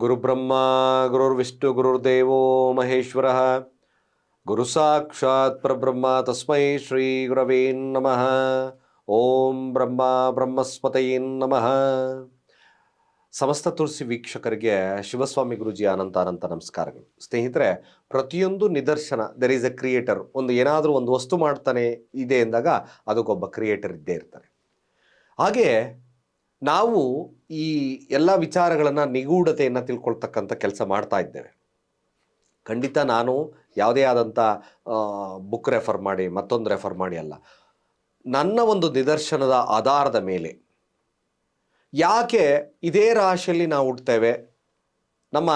ಗುರುಬ್ರಹ್ಮ ಗುರುರ್ವಿಷ್ಣು ಗುರುರ್ದೇವೋ ಮಹೇಶ್ವರ. ಗುರು ಸಾಕ್ಷಾತ್ ಪರಬ್ರಹ್ಮ, ತಸ್ಮೈ ಶ್ರೀ ಗುರವೇ ನಮಃ. ಓಂ ಬ್ರಹ್ಮ, ಬ್ರಹ್ಮಸ್ಪತಯೇ ನಮಃ. ಸಮಸ್ತ ತುಳಸಿ ವೀಕ್ಷಕರಿಗೆ ಶಿವಸ್ವಾಮಿ ಗುರುಜಿ ಅನಂತ ಅನಂತ ನಮಸ್ಕಾರಗಳು. ಸ್ನೇಹಿತರೆ, ಪ್ರತಿಯೊಂದು ನಿದರ್ಶನ ದೆರ್ ಈಸ್ ಎ ಕ್ರಿಯೇಟರ್ ಒಂದು ಏನಾದರೂ ಒಂದು ವಸ್ತು ಮಾಡ್ತಾನೆ ಇದೆ ಎಂದಾಗ ಅದಕ್ಕೊಬ್ಬ ಕ್ರಿಯೇಟರ್ ಇದ್ದೇ ಇರ್ತಾರೆ. ಹಾಗೆ ನಾವು ಈ ಎಲ್ಲ ವಿಚಾರಗಳನ್ನು ನಿಗೂಢತೆಯನ್ನು ತಿಳ್ಕೊಳ್ತಕ್ಕಂಥ ಕೆಲಸ ಮಾಡ್ತಾ ಇದ್ದೇವೆ. ಖಂಡಿತ ನಾನು ಯಾವುದೇ ಆದಂಥ ಬುಕ್ ರೆಫರ್ ಮಾಡಿ, ಮತ್ತೊಂದು ರೆಫರ್ ಮಾಡಿ ಅಲ್ಲ. ನನ್ನ ಒಂದು ನಿದರ್ಶನದ ಆಧಾರದ ಮೇಲೆ ಯಾಕೆ ಇದೇ ರಾಶಿಯಲ್ಲಿ ನಾವು ಹುಡ್ತೇವೆ ನಮ್ಮ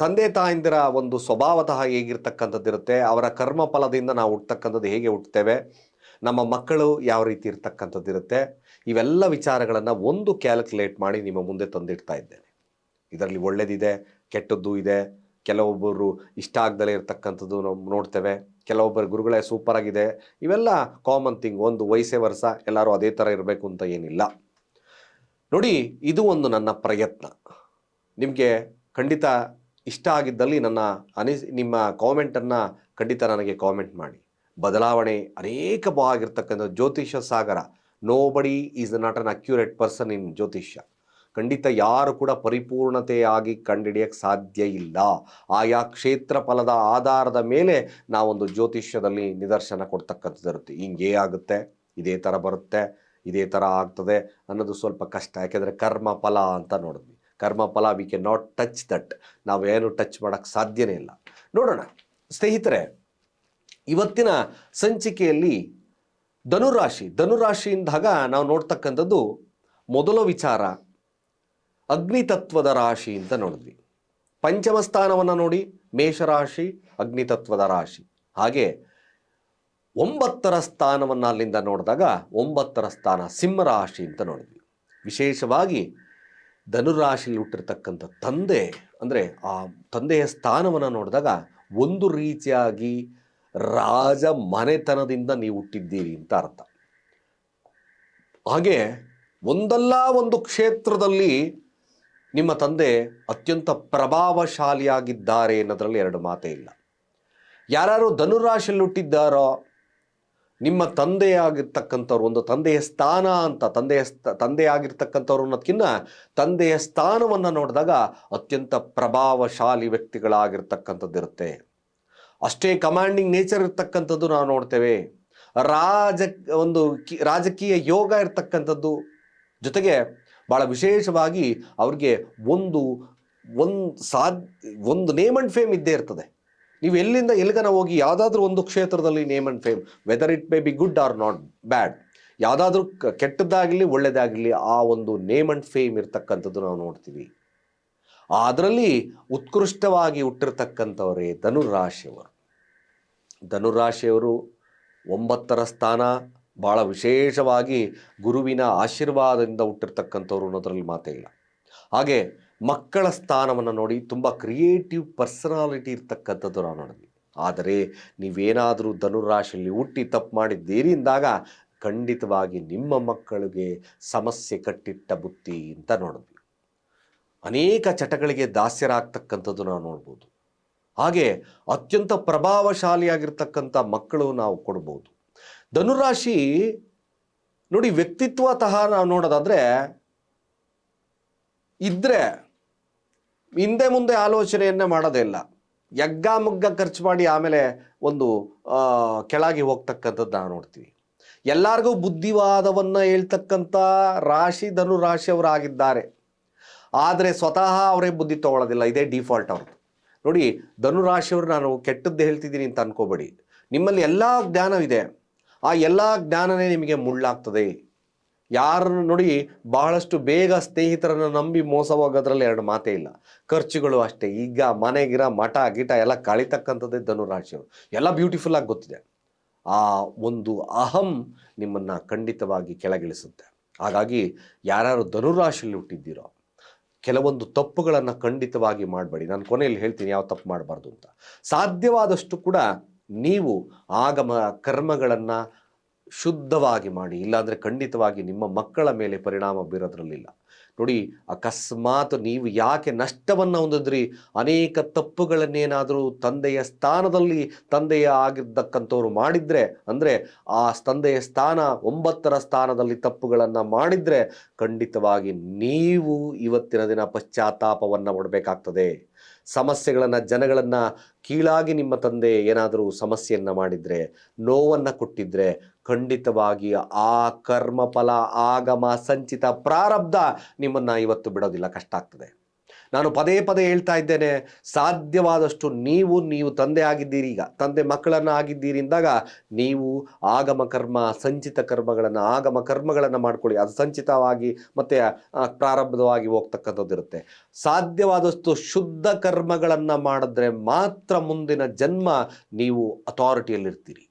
ತಂದೆ ತಾಯಂದಿರ ಒಂದು ಸ್ವಭಾವತಃ ಹೇಗಿರ್ತಕ್ಕಂಥದ್ದಿರುತ್ತೆ? ಅವರ ಕರ್ಮ ಫಲದಿಂದ ನಾವು ಹುಟ್ಟತಕ್ಕಂಥದ್ದು ಹೇಗೆ ಹುಟ್ಟುತ್ತೇವೆ ನಮ್ಮ ಮಕ್ಕಳು ಯಾವ ರೀತಿ ಇರ್ತಕ್ಕಂಥದ್ದಿರುತ್ತೆ ಇವೆಲ್ಲ ವಿಚಾರಗಳನ್ನು ಒಂದು ಕ್ಯಾಲ್ಕುಲೇಟ್ ಮಾಡಿ ನಿಮ್ಮ ಮುಂದೆ ತಂದಿಡ್ತಾ ಇದ್ದೇನೆ. ಇದರಲ್ಲಿ ಒಳ್ಳೆಯದಿದೆ ಕೆಟ್ಟದ್ದು ಇದೆ. ಕೆಲವೊಬ್ಬರು ಇಷ್ಟ ಆಗ್ದಲೇ ಇರತಕ್ಕಂಥದ್ದು ನಾವು ನೋಡ್ತೇವೆ. ಕೆಲವೊಬ್ಬರು ಗುರುಗಳೇ ಸೂಪರ್ ಆಗಿದೆ. ಇವೆಲ್ಲ ಕಾಮನ್ ಥಿಂಗ್ ಒಂದು ವಯಸ್ಸೇ ವರ್ಷ, ಎಲ್ಲರೂ ಅದೇ ಥರ ಇರಬೇಕು ಅಂತ ಏನಿಲ್ಲ. ನೋಡಿ, ಇದು ಒಂದು ನನ್ನ ಪ್ರಯತ್ನ. ನಿಮಗೆ ಖಂಡಿತ ಇಷ್ಟ ಆಗಿದ್ದಲ್ಲಿ ನನ್ನ ಅನಿಸ್, ನಿಮ್ಮ ಕಾಮೆಂಟನ್ನು ಖಂಡಿತ ನನಗೆ ಕಾಮೆಂಟ್ ಮಾಡಿ. ಬದಲಾವಣೆ ಅನೇಕ ಆಗಿರ್ತಕ್ಕಂಥ ಜ್ಯೋತಿಷ್ಯ ಸಾಗರ. Nobody is not an accurate person in ಜ್ಯೋತಿಷ್ಯ. ಖಂಡಿತ ಯಾರು ಕೂಡ ಪರಿಪೂರ್ಣತೆಯಾಗಿ ಕಂಡಿಡಿಯಕ್ಕೆ ಸಾಧ್ಯ ಇಲ್ಲ. ಆಯಾ ಕ್ಷೇತ್ರ ಫಲದ ಆಧಾರದ ಮೇಲೆ ನಾವೊಂದು ಜ್ಯೋತಿಷ್ಯದಲ್ಲಿ ನಿದರ್ಶನ ಕೊಡ್ತಕ್ಕಂಥದ್ದು ಇರುತ್ತೆ. ಹಿಂಗೇ ಆಗುತ್ತೆ, ಇದೇ ಥರ ಬರುತ್ತೆ, ಇದೇ ಥರ ಆಗ್ತದೆ ಅನ್ನೋದು ಸ್ವಲ್ಪ ಕಷ್ಟ. ಯಾಕೆಂದರೆ ಕರ್ಮ ಫಲ ಅಂತ ನೋಡಿದ್ವಿ. ಕರ್ಮ ಫಲ we can not touch that ನಾವು ಏನು ಟಚ್ ಮಾಡೋಕ್ಕೆ ಸಾಧ್ಯನೇ ಇಲ್ಲ. ನೋಡೋಣ. ಸ್ನೇಹಿತರೆ ಇವತ್ತಿನ ಸಂಚಿಕೆಯಲ್ಲಿ ಧನುರಾಶಿ. ಧನುರಾಶಿಯಿಂದಾಗ ನಾವು ನೋಡ್ತಕ್ಕಂಥದ್ದು ಮೊದಲ ವಿಚಾರ ಅಗ್ನಿತತ್ವದ ರಾಶಿ ಅಂತ ನೋಡಿದ್ವಿ. ಪಂಚಮ ಸ್ಥಾನವನ್ನು ನೋಡಿ, ಮೇಷರಾಶಿ ಅಗ್ನಿತತ್ವದ ರಾಶಿ. ಹಾಗೆ ಒಂಬತ್ತರ ಸ್ಥಾನವನ್ನು ಅಲ್ಲಿಂದ ನೋಡಿದಾಗ ಒಂಬತ್ತರ ಸ್ಥಾನ ಸಿಂಹರಾಶಿ ಅಂತ ನೋಡಿದ್ವಿ. ವಿಶೇಷವಾಗಿ ಧನುರಾಶಿಯಲ್ಲಿ ಹುಟ್ಟಿರ್ತಕ್ಕಂಥ ತಂದೆ, ಅಂದರೆ ಆ ತಂದೆಯ ಸ್ಥಾನವನ್ನು ನೋಡಿದಾಗ ಒಂದು ರೀತಿಯಾಗಿ ರಾಜ ಮನೆತನದಿಂದ ನೀವು ಹುಟ್ಟಿದ್ದೀರಿ ಅಂತ ಅರ್ಥ. ಹಾಗೆ ಒಂದಲ್ಲ ಒಂದು ಕ್ಷೇತ್ರದಲ್ಲಿ ನಿಮ್ಮ ತಂದೆ ಅತ್ಯಂತ ಪ್ರಭಾವಶಾಲಿಯಾಗಿದ್ದಾರೆ ಅನ್ನೋದರಲ್ಲಿ ಎರಡು ಮಾತೇ ಇಲ್ಲ. ಯಾರು ಧನುರಾಶಿಯಲ್ಲಿ ಹುಟ್ಟಿದ್ದಾರೋ, ನಿಮ್ಮ ತಂದೆಯಾಗಿರ್ತಕ್ಕಂಥವ್ರು, ಒಂದು ತಂದೆಯ ಸ್ಥಾನ ಅಂತ, ತಂದೆಯ ಸ್ಥ, ತಂದೆಯಾಗಿರ್ತಕ್ಕಂಥವ್ರು ಅನ್ನೋದಕ್ಕಿಂತ ತಂದೆಯ ಸ್ಥಾನವನ್ನು ನೋಡಿದಾಗ ಅತ್ಯಂತ ಪ್ರಭಾವಶಾಲಿ ವ್ಯಕ್ತಿಗಳಾಗಿರ್ತಕ್ಕಂಥದ್ದಿರುತ್ತೆ. ಅಷ್ಟೇ ಕಮಾಂಡಿಂಗ್ ನೇಚರ್ ಇರ್ತಕ್ಕಂಥದ್ದು ನಾವು ನೋಡ್ತೇವೆ. ರಾಜ, ಒಂದು ರಾಜಕೀಯ ಯೋಗ ಇರ್ತಕ್ಕಂಥದ್ದು. ಜೊತೆಗೆ ಭಾಳ ವಿಶೇಷವಾಗಿ ಅವ್ರಿಗೆ ಒಂದು ಒಂದು ಸಾದ್, ಒಂದು ನೇಮ್ ಅಂಡ್ ಫೇಮ್ ಇದ್ದೇ ಇರ್ತದೆ. ನೀವು ಎಲ್ಲಿಂದ ಎಲ್ಲಿಗನ ಹೋಗಿ ಯಾವುದಾದ್ರೂ ಒಂದು ಕ್ಷೇತ್ರದಲ್ಲಿ name and fame whether it may be good or not bad ಯಾವುದಾದ್ರೂ ಕೆಟ್ಟದ್ದಾಗಲಿ ಒಳ್ಳೆಯದಾಗಲಿ ಆ ಒಂದು ನೇಮ್ ಅಂಡ್ ಫೇಮ್ ಇರ್ತಕ್ಕಂಥದ್ದು ನಾವು ನೋಡ್ತೀವಿ. ಅದರಲ್ಲಿ ಉತ್ಕೃಷ್ಟವಾಗಿ ಹುಟ್ಟಿರ್ತಕ್ಕಂಥವರೇ ಧನುರಾಶಿಯವರು. ಧನುರಾಶಿಯವರು ಒಂಬತ್ತರ ಸ್ಥಾನ ಭಾಳ ವಿಶೇಷವಾಗಿ ಗುರುವಿನ ಆಶೀರ್ವಾದದಿಂದ ಹುಟ್ಟಿರ್ತಕ್ಕಂಥವ್ರು ಅನ್ನೋದ್ರಲ್ಲಿ ಮಾತೇ ಇಲ್ಲ. ಹಾಗೆ ಮಕ್ಕಳ ಸ್ಥಾನವನ್ನು ನೋಡಿ ತುಂಬ ಕ್ರಿಯೇಟಿವ್ ಪರ್ಸನಾಲಿಟಿ ಇರ್ತಕ್ಕಂಥದ್ದು ನಾವು ನೋಡಿದ್ವಿ ಆದರೆ ನೀವೇನಾದರೂ ಧನುರಾಶಿಯಲ್ಲಿ ಹುಟ್ಟಿ ತಪ್ಪು ಮಾಡಿದ್ದೀರಿ ಅಂದಾಗ ಖಂಡಿತವಾಗಿ ನಿಮ್ಮ ಮಕ್ಕಳಿಗೆ ಸಮಸ್ಯೆ ಕಟ್ಟಿಟ್ಟ ಬುತ್ತಿ ಅಂತ ನೋಡಿದ್ವಿ. ಅನೇಕ ಚಟಗಳಿಗೆ ದಾಸ್ಯರಾಗ್ತಕ್ಕಂಥದ್ದು ನಾವು ನೋಡ್ಬೋದು. ಹಾಗೆ ಅತ್ಯಂತ ಪ್ರಭಾವಶಾಲಿಯಾಗಿರ್ತಕ್ಕಂಥ ಮಕ್ಕಳು ನಾವು ಕೊಡ್ಬೋದು. ಧನುರಾಶಿ ನೋಡಿ ವ್ಯಕ್ತಿತ್ವತಃ ನಾವು ನೋಡೋದಾದರೆ ಇದ್ರೆ ಹಿಂದೆ ಮುಂದೆ ಆಲೋಚನೆಯನ್ನೇ ಮಾಡೋದೇ ಇಲ್ಲ. ಯಗ್ಗ ಖರ್ಚು ಮಾಡಿ ಆಮೇಲೆ ಒಂದು ಕೆಳಗೆ ಹೋಗ್ತಕ್ಕಂಥದ್ದು ನಾವು ನೋಡ್ತೀವಿ. ಎಲ್ಲರಿಗೂ ಬುದ್ಧಿವಾದವನ್ನು ಹೇಳ್ತಕ್ಕಂಥ ರಾಶಿ ಧನುರಾಶಿಯವರಾಗಿದ್ದಾರೆ ಆದರೆ ಸ್ವತಃ ಅವರೇ ಬುದ್ಧಿ ತಗೊಳ್ಳೋದಿಲ್ಲ ಇದೇ ಡಿಫಾಲ್ಟ್ ಅವ್ರದ್ದು. ನೋಡಿ, ಧನುರಾಶಿಯವರು ನಾನು ಕೆಟ್ಟದ್ದು ಹೇಳ್ತಿದ್ದೀನಿ ಅಂತ ಅನ್ಕೋಬೇಡಿ. ನಿಮ್ಮಲ್ಲಿ ಎಲ್ಲ ಜ್ಞಾನವಿದೆ. ಆ ಎಲ್ಲ ಜ್ಞಾನನೇ ನಿಮಗೆ ಮುಳ್ಳಾಗ್ತದೆ. ಯಾರನ್ನು ನೋಡಿ, ಬಹಳಷ್ಟು ಬೇಗ ಸ್ನೇಹಿತರನ್ನು ನಂಬಿ ಮೋಸ ಹೋಗೋದ್ರಲ್ಲಿ ಎರಡು ಮಾತೇ ಇಲ್ಲ. ಖರ್ಚುಗಳು ಅಷ್ಟೇ. ಈಗ ಮನೆಗಿರ ಮಠ, ಗಿಟ ಎಲ್ಲ ಕಳಿತಕ್ಕಂಥದ್ದೇ ಧನುರಾಶಿಯವರು. ಎಲ್ಲ ಬ್ಯೂಟಿಫುಲ್ ಆಗಿ ಗೊತ್ತಿದೆ. ಆ ಒಂದು ಅಹಂ ನಿಮ್ಮನ್ನು ಖಂಡಿತವಾಗಿ ಕೆಳಗಿಳಿಸುತ್ತೆ. ಹಾಗಾಗಿ ಯಾರ್ಯಾರು ಧನುರಾಶಿಯಲ್ಲಿ ಹುಟ್ಟಿದ್ದೀರೋ ಕೆಲವೊಂದು ತಪ್ಪುಗಳನ್ನು ಖಂಡಿತವಾಗಿ ಮಾಡಬೇಡಿ. ನಾನು ಕೊನೆಯಲ್ಲಿ ಹೇಳ್ತೀನಿ ಯಾವ ತಪ್ಪು ಮಾಡಬಾರ್ದು ಅಂತ. ಸಾಧ್ಯವಾದಷ್ಟು ಕೂಡ ನೀವು ಆಗಮ ಕರ್ಮಗಳನ್ನು ಶುದ್ಧವಾಗಿ ಮಾಡಿ. ಇಲ್ಲಾಂದರೆ ಖಂಡಿತವಾಗಿ ನಿಮ್ಮ ಮಕ್ಕಳ ಮೇಲೆ ಪರಿಣಾಮ ಬೀರೋದ್ರಲ್ಲಿಲ್ಲ. ನೋಡಿ, ಅಕಸ್ಮಾತ್ ನೀವು ಯಾಕೆ ನಷ್ಟವನ್ನು ಹೊಂದಿದ್ರಿ? ಅನೇಕ ತಪ್ಪುಗಳನ್ನೇನಾದರೂ ತಂದೆಯ ಸ್ಥಾನದಲ್ಲಿ ತಂದೆಯ ಆಗಿರ್ತಕ್ಕಂಥವ್ರು ಮಾಡಿದರೆ, ಅಂದರೆ ಆ ತಂದೆಯ ಸ್ಥಾನ ಒಂಬತ್ತರ ಸ್ಥಾನದಲ್ಲಿ ತಪ್ಪುಗಳನ್ನು ಮಾಡಿದರೆ ಖಂಡಿತವಾಗಿ ನೀವು ಇವತ್ತಿನ ದಿನ ಪಶ್ಚಾತ್ತಾಪವನ್ನು ಮಾಡಬೇಕಾಗ್ತದೆ ಸಮಸ್ಯೆಗಳನ್ನು, ಜನಗಳನ್ನು ಕೀಳಾಗಿ ನಿಮ್ಮ ತಂದೆ ಏನಾದರೂ ಸಮಸ್ಯೆಯನ್ನು ಮಾಡಿದರೆ, ನೋವನ್ನು ಕೊಟ್ಟಿದ್ದರೆ ಖಂಡಿತವಾಗಿ ಆ ಕರ್ಮಫಲ, ಆಗಮ, ಸಂಚಿತ ಪ್ರಾರಬ್ಧ ನಿಮ್ಮನ್ನು ಇವತ್ತು ಬಿಡೋದಿಲ್ಲ, ಕಷ್ಟ ಆಗ್ತದೆ. ನಾನು ಪದೇ ಪದೇ ಹೇಳ್ತಾ ಇದ್ದೇನೆ, ಸಾಧ್ಯವಾದಷ್ಟು ನೀವು ನೀವು ತಂದೆ ಆಗಿದ್ದೀರಿ. ಈಗ ತಂದೆ ಮಕ್ಕಳನ್ನು ಆಗಿದ್ದೀರಿ ಅಂದಾಗ ನೀವು ಆಗಮ ಕರ್ಮ, ಸಂಚಿತ ಕರ್ಮಗಳನ್ನು, ಆಗಮ ಕರ್ಮಗಳನ್ನು ಮಾಡ್ಕೊಳ್ಳಿ. ಅದು ಸಂಚಿತವಾಗಿ ಮತ್ತು ಪ್ರಾರಂಭವಾಗಿ ಹೋಗ್ತಕ್ಕಂಥದ್ದು ಇರುತ್ತೆ. ಸಾಧ್ಯವಾದಷ್ಟು ಶುದ್ಧ ಕರ್ಮಗಳನ್ನು ಮಾಡಿದ್ರೆ ಮಾತ್ರ ಮುಂದಿನ ಜನ್ಮ ನೀವು ಅಥಾರಿಟಿಯಲ್ಲಿರ್ತೀರಿ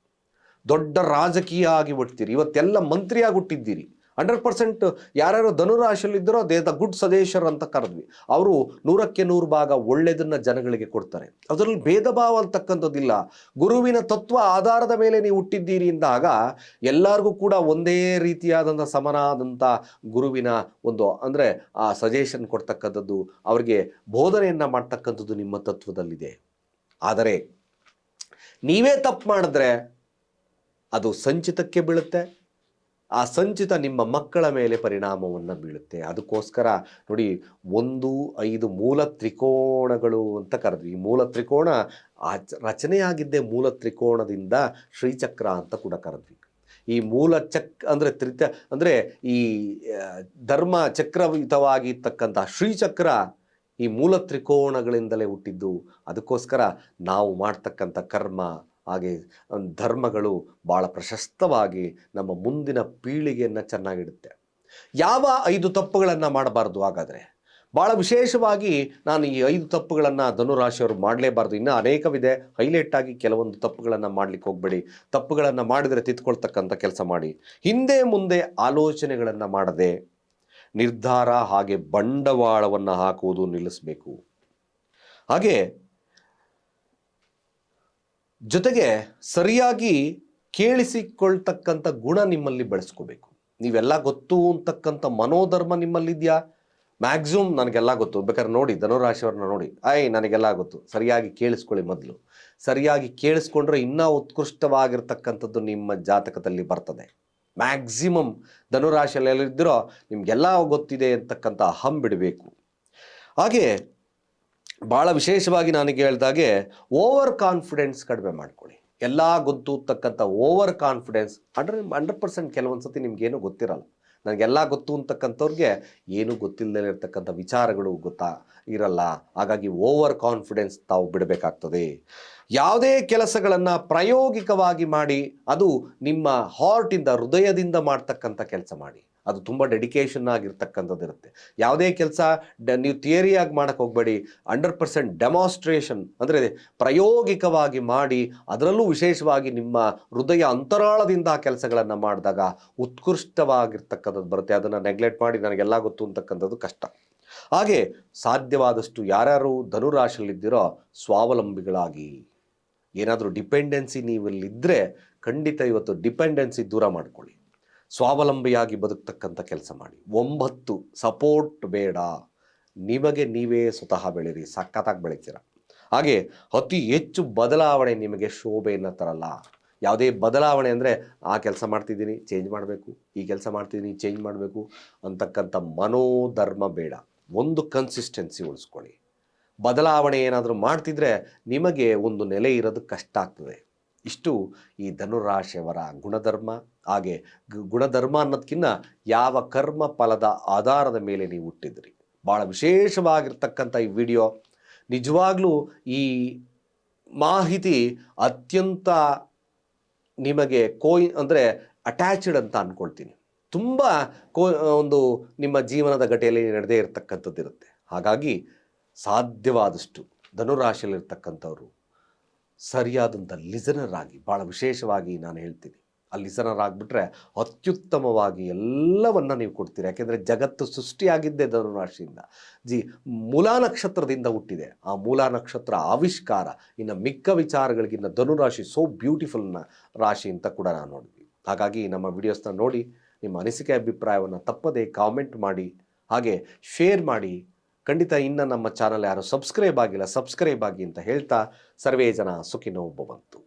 ದೊಡ್ಡ ರಾಜಕೀಯ ಆಗಿ ಹುಟ್ಟಿರಿ ಇವತ್ತೆಲ್ಲ ಮಂತ್ರಿಯಾಗಿ ಹುಟ್ಟಿದ್ದೀರಿ. ಹಂಡ್ರೆಡ್ ಪರ್ಸೆಂಟ್ ಯಾರ್ಯಾರು ಧನುರಾಶಿಯಲ್ಲಿದ್ದರೋ ದೇ ದ ಗುಡ್ ಸದೇಶರ್ ಅಂತ ಕರೆದ್ವಿ. ಅವರು ನೂರಕ್ಕೆ ನೂರು ಭಾಗ ಒಳ್ಳೆಯದನ್ನು ಜನಗಳಿಗೆ ಕೊಡ್ತಾರೆ. ಅದರಲ್ಲಿ ಭೇದ ಭಾವ ಅಂತಕ್ಕಂಥದ್ದಿಲ್ಲ. ಗುರುವಿನ ತತ್ವ ಆಧಾರದ ಮೇಲೆ ನೀವು ಹುಟ್ಟಿದ್ದೀರಿ ಅಂದಾಗ ಎಲ್ಲರಿಗೂ ಕೂಡ ಒಂದೇ ರೀತಿಯಾದಂಥ ಸಮನಾದಂಥ ಗುರುವಿನ ಒಂದು ಅಂದರೆ ಆ ಸಜೆಷನ್ ಕೊಡ್ತಕ್ಕಂಥದ್ದು ಅವರಿಗೆ ಬೋಧನೆಯನ್ನು ಮಾಡ್ತಕ್ಕಂಥದ್ದು ನಿಮ್ಮ ತತ್ವದಲ್ಲಿದೆ. ಆದರೆ ನೀವೇ ತಪ್ಪು ಮಾಡಿದ್ರೆ ಅದು ಸಂಚಿತಕ್ಕೆ ಬೀಳುತ್ತೆ. ಆ ಸಂಚಿತ ನಿಮ್ಮ ಮಕ್ಕಳ ಮೇಲೆ ಪರಿಣಾಮವನ್ನು ಬೀಳುತ್ತೆ. ಅದಕ್ಕೋಸ್ಕರ ನೋಡಿ, ಒಂದು, ಐದು ಮೂಲ ತ್ರಿಕೋಣಗಳು ಅಂತ ಕರೆದ್ವಿ. ಈ ಮೂಲ ತ್ರಿಕೋಣ ಆಚ, ರಚನೆಯಾಗಿದ್ದೇ ಮೂಲ ತ್ರಿಕೋಣದಿಂದ ಶ್ರೀಚಕ್ರ ಅಂತ ಕೂಡ ಕರೆದ್ವಿ. ಈ ಮೂಲ ಚಕ್ ಅಂದರೆ ತ್ರಿತ, ಅಂದರೆ ಈ ಧರ್ಮ ಧರ್ಮ ಚಕ್ರಯುತವಾಗಿರ್ತಕ್ಕಂಥ ಶ್ರೀಚಕ್ರ ಈ ಮೂಲ ತ್ರಿಕೋಣಗಳಿಂದಲೇ ಹುಟ್ಟಿದ್ದು. ಅದಕ್ಕೋಸ್ಕರ ನಾವು ಮಾಡ್ತಕ್ಕಂಥ ಕರ್ಮ ಹಾಗೆ ಧರ್ಮಗಳು ಭಾಳ ಪ್ರಶಸ್ತವಾಗಿ ನಮ್ಮ ಮುಂದಿನ ಪೀಳಿಗೆಯನ್ನು ಚೆನ್ನಾಗಿಡುತ್ತೆ. ಯಾವ ಐದು ತಪ್ಪುಗಳನ್ನು ಮಾಡಬಾರ್ದು ಹಾಗಾದರೆ? ಭಾಳ ವಿಶೇಷವಾಗಿ ನಾನು ಈ ಐದು ತಪ್ಪುಗಳನ್ನು ಧನುರಾಶಿಯವರು ಮಾಡಲೇಬಾರ್ದು. ಇನ್ನೂ ಅನೇಕವಿದೆ. ಹೈಲೈಟ್ ಆಗಿ ಕೆಲವೊಂದು ತಪ್ಪುಗಳನ್ನು ಮಾಡಲಿಕ್ಕೆ ಹೋಗಬೇಡಿ. ತಪ್ಪುಗಳನ್ನು ಮಾಡಿದರೆ ತಿದ್ಕೊಳ್ತಕ್ಕಂಥ ಕೆಲಸ ಮಾಡಿ. ಹಿಂದೆ ಮುಂದೆ ಆಲೋಚನೆಗಳನ್ನು ಮಾಡದೆ ನಿರ್ಧಾರ ಹಾಗೆ ಬಂಡವಾಳವನ್ನು ಹಾಕುವುದು ನಿಲ್ಲಿಸಬೇಕು. ಹಾಗೆ ಜೊತೆಗೆ ಸರಿಯಾಗಿ ಕೇಳಿಸಿಕೊಳ್ತಕ್ಕಂಥ ಗುಣ ನಿಮ್ಮಲ್ಲಿ ಬೆಳೆಸ್ಕೋಬೇಕು. ನೀವೆಲ್ಲ ಗೊತ್ತು ಅಂತಕ್ಕಂಥ ಮನೋಧರ್ಮ ನಿಮ್ಮಲ್ಲಿದೆಯಾ? ಮ್ಯಾಕ್ಸಿಮಮ್ ನನಗೆಲ್ಲ ಗೊತ್ತು. ಬೇಕಾದ್ರೆ ನೋಡಿ, ಧನುರಾಶಿಯವ್ರನ್ನ ನೋಡಿ. ಐ, ನನಗೆಲ್ಲ ಗೊತ್ತು. ಸರಿಯಾಗಿ ಕೇಳಿಸ್ಕೊಳ್ಳಿ ಮೊದಲು. ಸರಿಯಾಗಿ ಕೇಳಿಸ್ಕೊಂಡ್ರೆ ಇನ್ನೂ ಉತ್ಕೃಷ್ಟವಾಗಿರ್ತಕ್ಕಂಥದ್ದು ನಿಮ್ಮ ಜಾತಕದಲ್ಲಿ ಬರ್ತದೆ. ಮ್ಯಾಕ್ಸಿಮಮ್ ಧನುರಾಶಿಯಲ್ಲಿ ಎಲ್ಲಿದ್ದೀರೋ ನಿಮಗೆಲ್ಲ ಗೊತ್ತಿದೆ ಅಂತಕ್ಕಂಥ ಅಹಂ ಬಿಡಬೇಕು. ಹಾಗೆ ಭಾಳ ವಿಶೇಷವಾಗಿ ನನಗೆ ಹೇಳ್ದಾಗೆ ಓವರ್ ಕಾನ್ಫಿಡೆನ್ಸ್ ಕಡಿಮೆ ಮಾಡ್ಕೊಳ್ಳಿ. ಎಲ್ಲ ಗೊತ್ತು over confidence hundred hundred percent ಕೆಲವೊಂದು ಸತಿ ನಿಮ್ಗೇನು ಗೊತ್ತಿರಲ್ಲ. ನನಗೆಲ್ಲ ಗೊತ್ತು ಅಂತಕ್ಕಂಥವ್ರಿಗೆ ಏನೂ ಗೊತ್ತಿಲ್ಲದೆ ಇರತಕ್ಕಂಥ ವಿಚಾರಗಳು ಗೊತ್ತಾ ಇರಲ್ಲ. ಹಾಗಾಗಿ ಓವರ್ ಕಾನ್ಫಿಡೆನ್ಸ್ ತಾವು ಬಿಡಬೇಕಾಗ್ತದೆ. ಯಾವುದೇ ಕೆಲಸಗಳನ್ನು ಪ್ರಾಯೋಗಿಕವಾಗಿ ಮಾಡಿ, ಅದು ನಿಮ್ಮ ಹಾರ್ಟಿಂದ ಹೃದಯದಿಂದ ಮಾಡ್ತಕ್ಕಂಥ ಕೆಲಸ ಮಾಡಿ. ಅದು ತುಂಬ ಡೆಡಿಕೇಶನ್ ಆಗಿರ್ತಕ್ಕಂಥದ್ದು ಇರುತ್ತೆ. ಯಾವುದೇ ಕೆಲಸ ಡ, ನೀವು ಥಿಯರಿಯಾಗಿ ಮಾಡೋಕ್ಕೆ ಹೋಗಬೇಡಿ ಹಂಡ್ರೆಡ್ ಪರ್ಸೆಂಟ್ ಡೆಮಾನ್ಸ್ಟ್ರೇಷನ್ ಅಂದರೆ ಪ್ರಾಯೋಗಿಕವಾಗಿ ಮಾಡಿ, ಅದರಲ್ಲೂ ವಿಶೇಷವಾಗಿ ನಿಮ್ಮ ಹೃದಯ ಅಂತರಾಳದಿಂದ ಆ ಕೆಲಸಗಳನ್ನು ಮಾಡಿದಾಗ ಉತ್ಕೃಷ್ಟವಾಗಿರ್ತಕ್ಕಂಥದ್ದು ಬರುತ್ತೆ. ಅದನ್ನು ನೆಗ್ಲೆಕ್ಟ್ ಮಾಡಿ ನನಗೆಲ್ಲ ಗೊತ್ತು ಅಂತಕ್ಕಂಥದ್ದು ಕಷ್ಟ. ಹಾಗೆ ಸಾಧ್ಯವಾದಷ್ಟು ಯಾರ್ಯಾರು ಧನುರಾಶಿಯಲ್ಲಿದ್ದೀರೋ ಸ್ವಾವಲಂಬಿಗಳಾಗಿ, ಏನಾದರೂ ಡಿಪೆಂಡೆನ್ಸಿ ನೀವಲ್ಲಿದ್ದರೆ ಖಂಡಿತ ಇವತ್ತು ಡಿಪೆಂಡೆನ್ಸಿ ದೂರ ಮಾಡ್ಕೊಳ್ಳಿ. ಸ್ವಾವಲಂಬಿಯಾಗಿ ಬದುಕ್ತಕ್ಕಂಥ ಕೆಲಸ ಮಾಡಿ. ಒಂಬತ್ತು, ಸಪೋರ್ಟ್ ಬೇಡ. ನಿಮಗೆ ನೀವೇ ಸ್ವತಃ ಬೆಳೀರಿ. ಸಖತ್ತಾಗಿ ಬೆಳಿತೀರ? ಹಾಗೆ ಅತಿ ಹೆಚ್ಚು ಬದಲಾವಣೆ ನಿಮಗೆ ಶೋಭೆಯನ್ನು ತರಲ್ಲ. ಯಾವುದೇ ಬದಲಾವಣೆ ಅಂದರೆ, ಆ ಕೆಲಸ ಮಾಡ್ತಿದ್ದೀನಿ ಚೇಂಜ್ ಮಾಡಬೇಕು, ಈ ಕೆಲಸ ಮಾಡ್ತಿದ್ದೀನಿ ಚೇಂಜ್ ಮಾಡಬೇಕು ಅಂತಕ್ಕಂಥ ಮನೋಧರ್ಮ ಬೇಡ. ಒಂದು ಕನ್ಸಿಸ್ಟೆನ್ಸಿ ಉಳಿಸ್ಕೊಳ್ಳಿ. ಬದಲಾವಣೆ ಏನಾದರೂ ಮಾಡ್ತಿದ್ರೆ, ನಿಮಗೆ ಒಂದು ನೆಲೆ ಇರೋದು ಕಷ್ಟ ಆಗ್ತದೆ. ಇಷ್ಟು ಈ ಧನುರಾಶಿಯವರ ಗುಣಧರ್ಮ ಹಾಗೆ ಗುಣಧರ್ಮ ಅನ್ನೋದಕ್ಕಿಂತ ಯಾವ ಕರ್ಮ ಫಲದ ಆಧಾರದ ಮೇಲೆ ನೀವು ಹುಟ್ಟಿದ್ರಿ. ಭಾಳ ವಿಶೇಷವಾಗಿರ್ತಕ್ಕಂಥ ಈ ವಿಡಿಯೋ. ನಿಜವಾಗ್ಲೂ ಈ ಮಾಹಿತಿ ಅತ್ಯಂತ ನಿಮಗೆ ಕೋಯ್ ಅಂದರೆ ಅಟ್ಯಾಚ್ಡ್ ಅಂತ ಅಂದ್ಕೊಳ್ತೀನಿ ತುಂಬ ಕೋ ಒಂದು ನಿಮ್ಮ ಜೀವನದ ಗಟೆಯಲ್ಲಿ ನಡೆದೇ ಇರತಕ್ಕಂಥದ್ದು ಇರುತ್ತೆ ಹಾಗಾಗಿ ಸಾಧ್ಯವಾದಷ್ಟು ಧನುರಾಶಿಯಲ್ಲಿರ್ತಕ್ಕಂಥವ್ರು ಸರಿಯಾದಂಥ ಲಿಸನರ್ ಆಗಿ ಭಾಳ ವಿಶೇಷವಾಗಿ ನಾನು ಹೇಳ್ತೀನಿ. ಆ ಲಿಸನರ್ ಆಗಿಬಿಟ್ರೆ ಅತ್ಯುತ್ತಮವಾಗಿ ಎಲ್ಲವನ್ನು ನೀವು ಕೊಡ್ತೀರಿ. ಯಾಕೆಂದರೆ ಜಗತ್ತು ಸೃಷ್ಟಿಯಾಗಿದ್ದೇ ಧನುರಾಶಿಯಿಂದ. ಜಿ, ಮೂಲಾ ನಕ್ಷತ್ರದಿಂದ ಹುಟ್ಟಿದೆ. ಆ ಮೂಲಾ ನಕ್ಷತ್ರ ಆವಿಷ್ಕಾರ. ಇನ್ನು ಮಿಕ್ಕ ವಿಚಾರಗಳಿಗಿನ್ನ ಧನುರಾಶಿ ಸೋ ಬ್ಯೂಟಿಫುಲ್ನ ರಾಶಿ ಅಂತ ಕೂಡ ನಾನು ನೋಡಿದ್ವಿ. ಹಾಗಾಗಿ ನಮ್ಮ ವಿಡಿಯೋಸ್ನ ನೋಡಿ, ನಿಮ್ಮ ಅನಿಸಿಕೆ ಅಭಿಪ್ರಾಯವನ್ನು ತಪ್ಪದೇ ಕಾಮೆಂಟ್ ಮಾಡಿ, ಹಾಗೆ ಶೇರ್ ಮಾಡಿ ಖಂಡಿತ ಇನ್ನು ನಮ್ಮ ಚಾನಲ್ ಯಾರು ಸಬ್ಸ್ಕ್ರೈಬ್ ಆಗಿಲ್ಲ, ಸಬ್ಸ್ಕ್ರೈಬ್ ಆಗಿ ಅಂತ ಹೇಳ್ತಾ ಸರ್ವೇ ಜನ ಸುಖಿನೋ ಭವಂತು